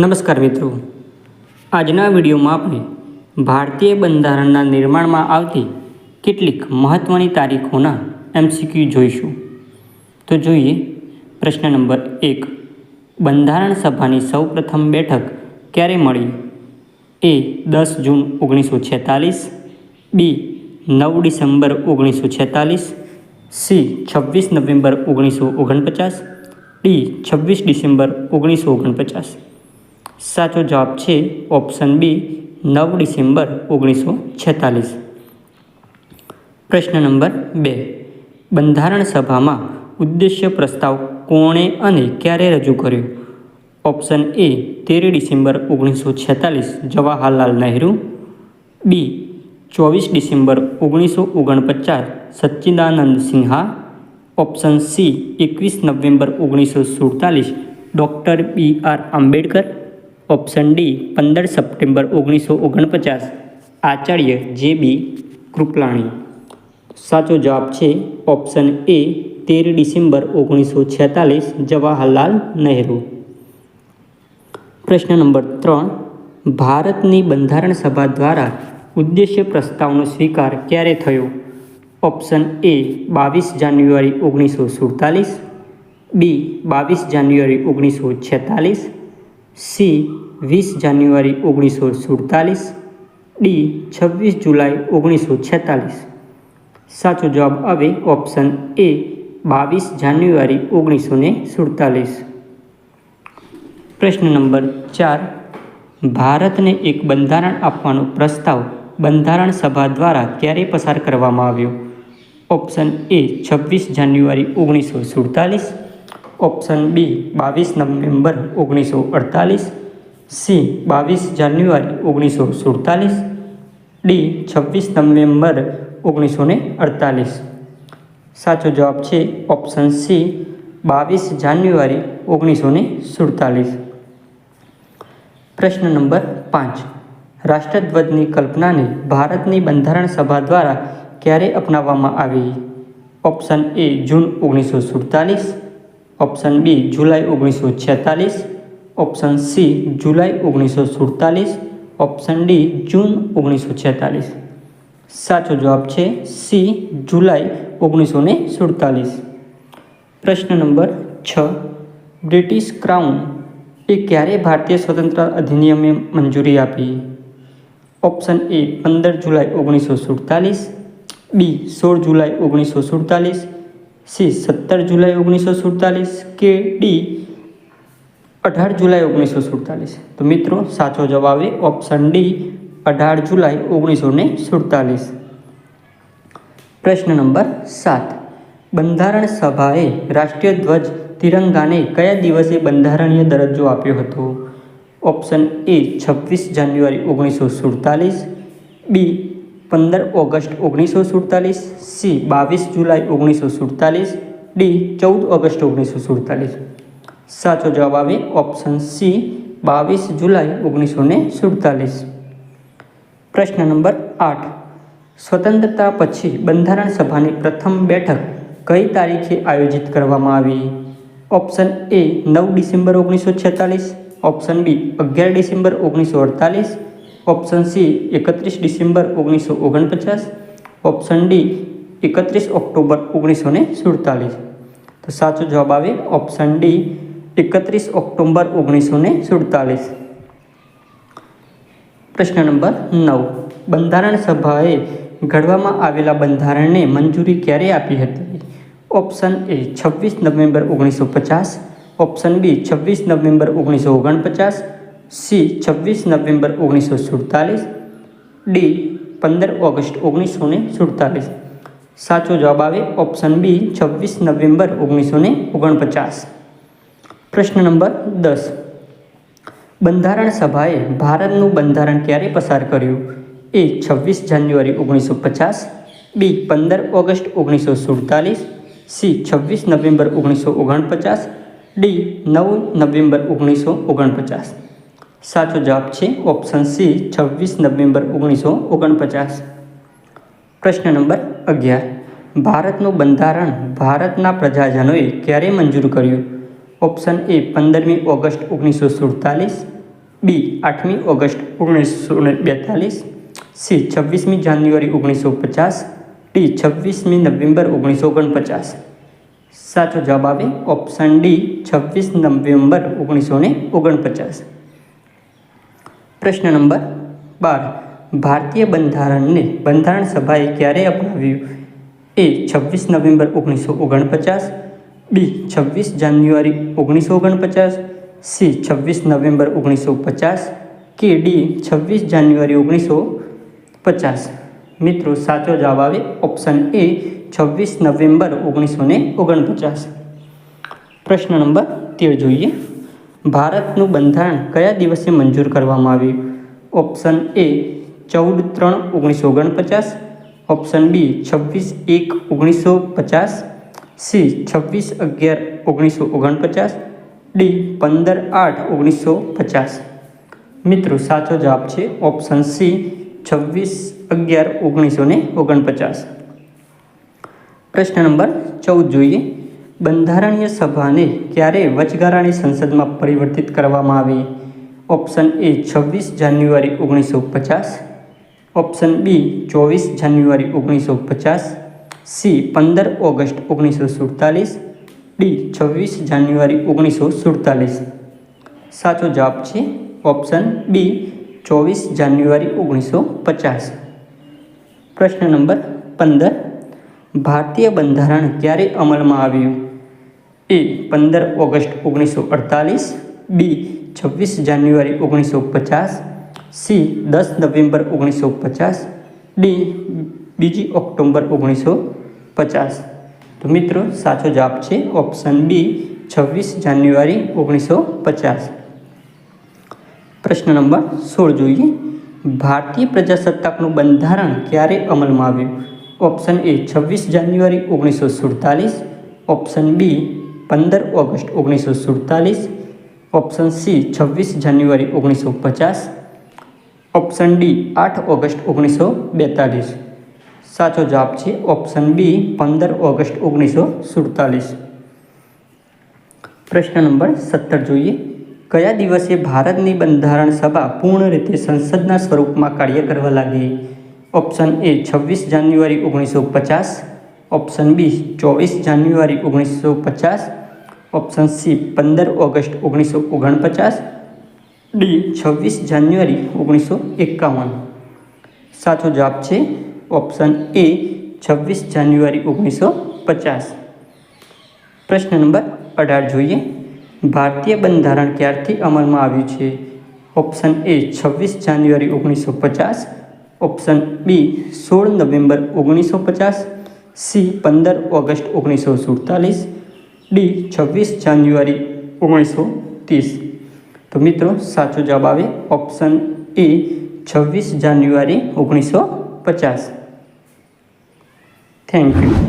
નમસ્કાર મિત્રો. આજના વિડીયોમાં આપણે ભારતીય બંધારણના નિર્માણમાં આવતી કેટલીક મહત્ત્વની તારીખોના એમસીક્યુ જોઈશું. તો જોઈએ, પ્રશ્ન નંબર એક. બંધારણ સભાની સૌપ્રથમ બેઠક ક્યારે મળી? એ, દસ જૂન ઓગણીસો છેતાલીસ. બી, નવ ડિસેમ્બર ઓગણીસો છેતાલીસ. સી, છવ્વીસ નવેમ્બર ઓગણીસો ઓગણપચાસ. ડી, છવ્વીસ ડિસેમ્બર ઓગણીસો ઓગણપચાસ. સાચો જવાબ છે ઓપ્શન બી નવ ડિસેમ્બર ઓગણીસો છેતાલીસ. પ્રશ્ન નંબર બે. બંધારણ સભામાં ઉદ્દેશ્ય પ્રસ્તાવ કોણે અને ક્યારે રજૂ કર્યો? ઓપ્શન એ તેર ડિસેમ્બર ઓગણીસો છેતાલીસ, જવાહરલાલ નહેરુ. બી, ચોવીસ ડિસેમ્બર ઓગણીસો ઓગણપચાસ, સચ્ચિદાનંદ સિન્હા. ઓપ્શન સી, એકવીસ નવેમ્બર ઓગણીસો સુડતાલીસ, doctor B R Ambedkar. Option D પંદર સપ્ટેમ્બર ઓગણીસો ઓગણપચાસ. આચાર્ય જે બી કૃપલાણી. સાચો જવાબ છે ઓપ્શન એ તેર ડિસેમ્બર ઓગણીસો છેતાલીસ જવાહરલાલ નહેરુ. પ્રશ્ન નંબર ત્રણ. ભારતની બંધારણ સભા દ્વારા ઉદ્દેશ્ય પ્રસ્તાવનો સ્વીકાર ક્યારે થયો? ઓપ્શન એ બાવીસ જાન્યુઆરી ઓગણીસો સુડતાલીસ. બી બાવીસ જાન્યુઆરી ઓગણીસો છેતાલીસ. સી, વીસ જાન્યુઆરી ઓગણીસો સુડતાલીસ, ડી, છવ્વીસ જુલાઈ ઓગણીસો છેતાલીસ. સાચો જવાબ આવે ઓપ્શન એ, બાવીસ જાન્યુઆરી ઓગણીસો ને સુડતાલીસ. પ્રશ્ન નંબર ચાર, ભારતને એક બંધારણ આપવાનો પ્રસ્તાવ બંધારણ સભા દ્વારા ક્યારે પસાર કરવામાં આવ્યો? ઓપ્શન એ, છવ્વીસ જાન્યુઆરી ઓગણીસો સુડતાલીસ ઓપ્શન બી બાવીસ નવેમ્બર ઓગણીસો અડતાલીસ, સી બાવીસ જાન્યુઆરી ઓગણીસો સુડતાલીસ, ડી છવ્વીસ નવેમ્બર ઓગણીસો ને અડતાલીસ. સાચો જવાબ છે ઓપ્શન સી બાવીસ જાન્યુઆરી ઓગણીસો ને સુડતાલીસ. પ્રશ્ન નંબર પાંચ. રાષ્ટ્રધ્વજની કલ્પનાને ભારતની બંધારણ સભા દ્વારા ક્યારે અપનાવવામાં આવી? ઓપ્શન એ જૂન ઓગણીસો સુડતાલીસ ઓપ્શન બી જુલાઈ ઓગણીસો છેતાલીસ, ઓપ્શન સી જુલાઈ ઓગણીસો સુડતાલીસ, ઓપ્શન ડી જૂન ઓગણીસો છેતાલીસ. સાચો જવાબ છે સી જુલાઈ ઓગણીસો ને સુડતાલીસ. પ્રશ્ન નંબર છ. બ્રિટિશ ક્રાઉન એ ક્યારે ભારતીય સ્વતંત્ર અધિનિયમે મંજૂરી આપી? ઓપ્શન એ પંદર જુલાઈ ઓગણીસો સુડતાલીસ, બી સોળ જુલાઈ ઓગણીસો સુડતાલીસ સી, સત્તર જુલાઈ ઓગણીસો સુડતાલીસ, કે ડી, અઢાર જુલાઈ ઓગણીસો સુડતાલીસ. તો મિત્રો, સાચો જવાબ એ ઓપ્શન ડી અઢાર જુલાઈ ઓગણીસો સુડતાલીસ. પ્રશ્ન નંબર સાત. બંધારણ સભાએ રાષ્ટ્રીય ધ્વજ તિરંગાને કયા દિવસે બંધારણીય દરજ્જો આપ્યો હતો? ઓપ્શન એ છવ્વીસ જાન્યુઆરી ઓગણીસો સુડતાલીસ. બી પંદર ઓગસ્ટ ઓગણીસો સુડતાલીસ, સી બાવીસ જુલાઈ ઓગણીસો સુડતાલીસ, ડી ચૌદ ઓગસ્ટ ઓગણીસો સુડતાલીસ. સાચો જવાબ આવે ઓપ્શન સી બાવીસ જુલાઈ ઓગણીસો ને સુડતાલીસ. પ્રશ્ન નંબર આઠ. સ્વતંત્રતા પછી બંધારણ સભાની પ્રથમ બેઠક કઈ તારીખે આયોજિત કરવામાં આવી? ઓપ્શન એ નવ ડિસેમ્બર ઓગણીસો છેતાલીસ, ઓપ્શન બી અગિયાર ડિસેમ્બર ઓગણીસો અડતાલીસ ઓપ્શન સી એકત્રીસ ડિસેમ્બર ઓગણીસો ઓગણપચાસ, ઓપ્શન ડી એકત્રીસ ઓક્ટોબર ઓગણીસો ને સુડતાલીસ. તો સાચો જવાબ આવે ઓપ્શન ડી એકત્રીસ ઓક્ટોબર ઓગણીસો ને સુડતાલીસ. પ્રશ્ન નંબર નવ. બંધારણ સભાએ ઘડવામાં આવેલા બંધારણને મંજૂરી ક્યારે આપી હતી? ઓપ્શન એ છવ્વીસ નવેમ્બર ઓગણીસો પચાસ, ઓપ્શન બી છવ્વીસ નવેમ્બર ઓગણીસો ઓગણપચાસ સી છવ્વીસ નવેમ્બર ઓગણીસો સુડતાલીસ, ડી પંદર ઓગસ્ટ ઓગણીસો ને સુડતાલીસ. સાચો જવાબ આવે ઓપ્શન બી છવ્વીસ નવેમ્બર ઓગણીસો ને ઓગણપચાસ. પ્રશ્ન નંબર દસ. બંધારણ સભાએ ભારતનું બંધારણ ક્યારે પસાર કર્યું? એ છવ્વીસ જાન્યુઆરી ઓગણીસો પચાસ, બી પંદર ઓગસ્ટ ઓગણીસો સુડતાલીસ, સી છવ્વીસ નવેમ્બર ઓગણીસો ઓગણપચાસ, ડી નવ નવેમ્બર ઓગણીસો ઓગણપચાસ. સાચો જવાબ છે ઓપ્શન સી છવ્વીસ નવેમ્બર ઓગણીસો ઓગણપચાસ. પ્રશ્ન નંબર અગિયાર. ભારતનું બંધારણ ભારતના પ્રજાજનોએ ક્યારે મંજૂર કર્યું? ઓપ્શન એ પંદરમી ઓગસ્ટ ઓગણીસો સુડતાલીસ. બી આઠમી ઓગસ્ટ ઓગણીસો બેતાલીસ. સી છવ્વીસમી જાન્યુઆરી ઓગણીસો પચાસ. ડી છવ્વીસમી નવેમ્બર ઓગણીસો ઓગણપચાસ. સાચો જવાબ આવે ઓપ્શન ડી છવ્વીસ નવેમ્બર ઓગણીસો ઓગણપચાસ. પ્રશ્ન નંબર બાર. ભારતીય બંધારણને બંધારણ સભાએ ક્યારે અપનાવ્યું? એ છવ્વીસ નવેમ્બર ઓગણીસો ઓગણપચાસ, બી છવ્વીસ જાન્યુઆરી ઓગણીસો ઓગણપચાસ, સી છવ્વીસ નવેમ્બર ઓગણીસો પચાસ, કે ડી છવ્વીસ જાન્યુઆરી ઓગણીસો પચાસ. મિત્રો, સાચો જવાબ આવે ઓપ્શન એ છવ્વીસ નવેમ્બર ઓગણીસો ને ઓગણપચાસ. પ્રશ્ન નંબર તેર જોઈએ. ભારતનું બંધારણ કયા દિવસે મંજૂર કરવામાં આવ્યું? ઓપ્શન એ ચૌદ ત્રણ ઓગણીસો ઓગણપચાસ, ઓપ્શન બી છવ્વીસ એક ઓગણીસો પચાસ, સી છવ્વીસ અગિયાર ઓગણીસો ઓગણપચાસ, ડી પંદર આઠ ઓગણીસો પચાસ. મિત્રો, સાચો જવાબ છે ઓપ્શન સી છવ્વીસ અગિયાર ઓગણીસો ઓગણપચાસ. પ્રશ્ન નંબર ચૌદ જોઈએ. બંધારણીય સભાને ક્યારે વચગાળાની સંસદમાં પરિવર્તિત કરવામાં આવી? ઓપ્શન એ છવ્વીસ જાન્યુઆરી ઓગણીસો પચાસ. ઓપ્શન બી ચોવીસ જાન્યુઆરી ઓગણીસો પચાસ. સી પંદર ઓગસ્ટ ઓગણીસો સુડતાલીસ. ડી છવ્વીસ જાન્યુઆરી ઓગણીસો સુડતાલીસ. સાચો જવાબ છે ઓપ્શન બી ચોવીસ જાન્યુઆરી ઓગણીસો પચાસ. પ્રશ્ન નંબર પંદર. ભારતીય બંધારણ ક્યારે અમલમાં આવ્યું? એ પંદર ઓગસ્ટ ઓગણીસો અડતાલીસ, બી છવ્વીસ જાન્યુઆરી ઓગણીસો પચાસ, સી દસ નવેમ્બર ઓગણીસો પચાસ, ડી બીજી ઓક્ટોબર ઓગણીસો પચાસ. તો મિત્રો, સાચો જવાબ છે ઓપ્શન બી છવ્વીસ જાન્યુઆરી ઓગણીસો પચાસ. પ્રશ્ન નંબર સોળ જોઈએ. ભારતીય પ્રજાસત્તાકનું બંધારણ ક્યારે અમલમાં આવ્યું? ઓપ્શન એ છવ્વીસ જાન્યુઆરી ઓગણીસો સુડતાલીસ, ઓપ્શન બી પંદર ઓગસ્ટ ઓગણીસો સુડતાલીસ, ઓપ્શન સી છવ્વીસ જાન્યુઆરી ઓગણીસો પચાસ, ઓપ્શન ડી આઠ ઓગસ્ટ ઓગણીસો બેતાલીસ. સાચો જવાબ છે ઓપ્શન બી પંદર ઓગસ્ટ ઓગણીસો સુડતાલીસ. પ્રશ્ન નંબર સત્તર જોઈએ. કયા દિવસે ભારતની બંધારણ સભા પૂર્ણ રીતે સંસદના સ્વરૂપમાં કાર્ય કરવા લાગી? ઓપ્શન એ છવ્વીસ જાન્યુઆરી ઓગણીસો પચાસ, ઓપ્શન બી ચોવીસ જાન્યુઆરી ઓગણીસો પચાસ ઓપ્શન સી પંદર ઓગસ્ટ ઓગણીસો ઓગણપચાસ ડી છવ્વીસ જાન્યુઆરી ઓગણીસો એકાવન સાચો જવાબ છે ઓપ્શન એ છવ્વીસ જાન્યુઆરી ઓગણીસો પચાસ પ્રશ્ન નંબર અઢાર જોઈએ. ભારતીય બંધારણ ક્યારથી અમલમાં આવ્યું છે? ઓપ્શન એ, છવ્વીસ જાન્યુઆરી ઓગણીસો પચાસ. ઓપ્શન બી, સોળ નવેમ્બર ઓગણીસો પચાસ. સી, પંદર ઓગસ્ટ ઓગણીસો સુડતાલીસ. ડી છવ્વીસ જાન્યુઆરી ઓગણીસો ત્રીસ. તો મિત્રો, સાચો જવાબ આવે ઓપ્શન એ છવ્વીસ જાન્યુઆરી ઓગણીસો પચાસ. Thank you